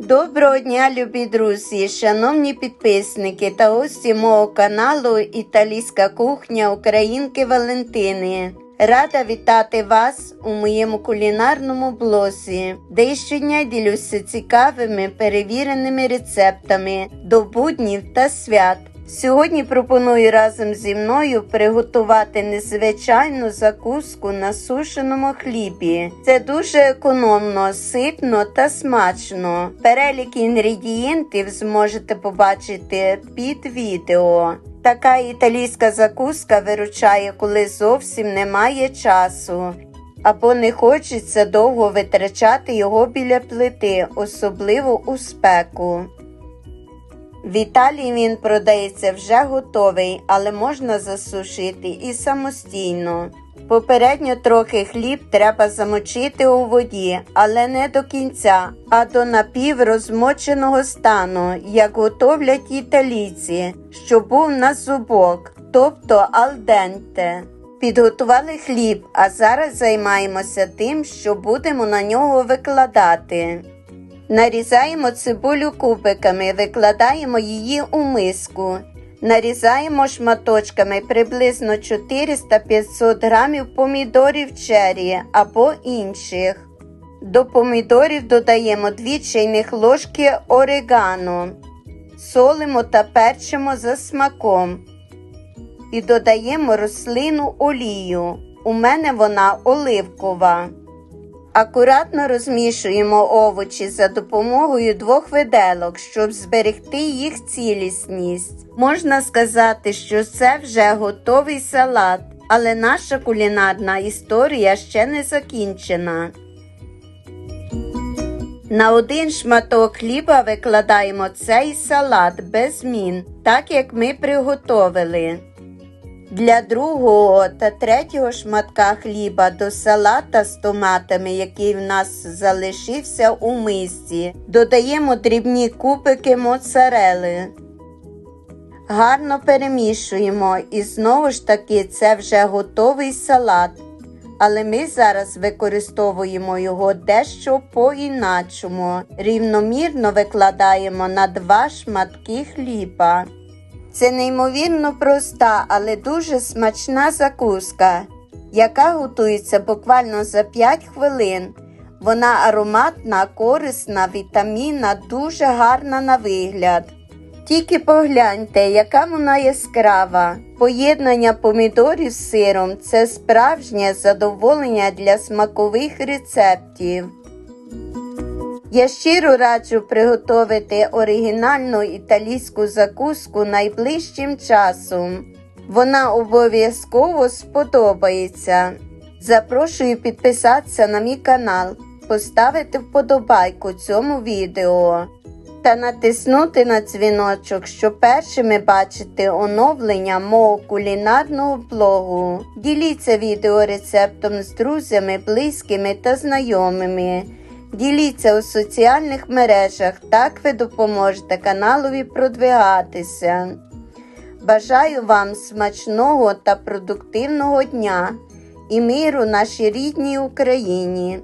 Доброго дня, любі друзі, шановні підписники та гості мого каналу Італійська кухня Українки Валентини. Рада вітати вас у моєму кулінарному блозі, де щодня ділюся цікавими перевіреними рецептами до буднів та свят. Сьогодні пропоную разом зі мною приготувати незвичайну закуску на сушеному хлібі. Це дуже економно, ситно та смачно. Перелік інгредієнтів зможете побачити під відео. Така італійська закуска виручає, коли зовсім немає часу. Або не хочеться довго витрачати його біля плити, особливо у спеку. В Італії він продається вже готовий, але можна засушити і самостійно. Попередньо трохи хліб треба замочити у воді, але не до кінця, а до напіврозмоченого стану, як готовлять італійці, що був на зубок, тобто алденте. Підготували хліб, а зараз займаємося тим, що будемо на нього викладати. Нарізаємо цибулю кубиками, викладаємо її у миску. Нарізаємо шматочками приблизно 400-500 грамів помідорів черрі або інших. До помідорів додаємо 2 чайних ложки орегано, солимо та перчимо за смаком. І додаємо рослину олію. У мене вона оливкова. Акуратно розмішуємо овочі за допомогою двох виделок, щоб зберегти їх цілісність. Можна сказати, що це вже готовий салат, але наша кулінарна історія ще не закінчена. На один шматок хліба викладаємо цей салат без змін, так як ми приготовили. Для другого та третього шматка хліба до салата з томатами, який в нас залишився у мисці, додаємо дрібні кубики моцарели. Гарно перемішуємо і знову ж таки це вже готовий салат. Але ми зараз використовуємо його дещо по-іначому. Рівномірно викладаємо на два шматки хліба. Це неймовірно проста, але дуже смачна закуска, яка готується буквально за 5 хвилин. Вона ароматна, корисна, вітамінна, дуже гарна на вигляд. Тільки погляньте, яка вона яскрава. Поєднання помідорів з сиром це справжнє задоволення для смакових рецептів. Я щиро раджу приготувати оригінальну італійську закуску найближчим часом. Вона обов'язково сподобається. Запрошую підписатися на мій канал, поставити вподобайку цьому відео та натиснути на дзвіночок, щоб першими бачити оновлення мого кулінарного блогу. Діліться відеорецептом з друзями, близькими та знайомими. Діліться у соціальних мережах, так ви допоможете каналові продвигатися. Бажаю вам смачного та продуктивного дня і миру нашій рідній Україні.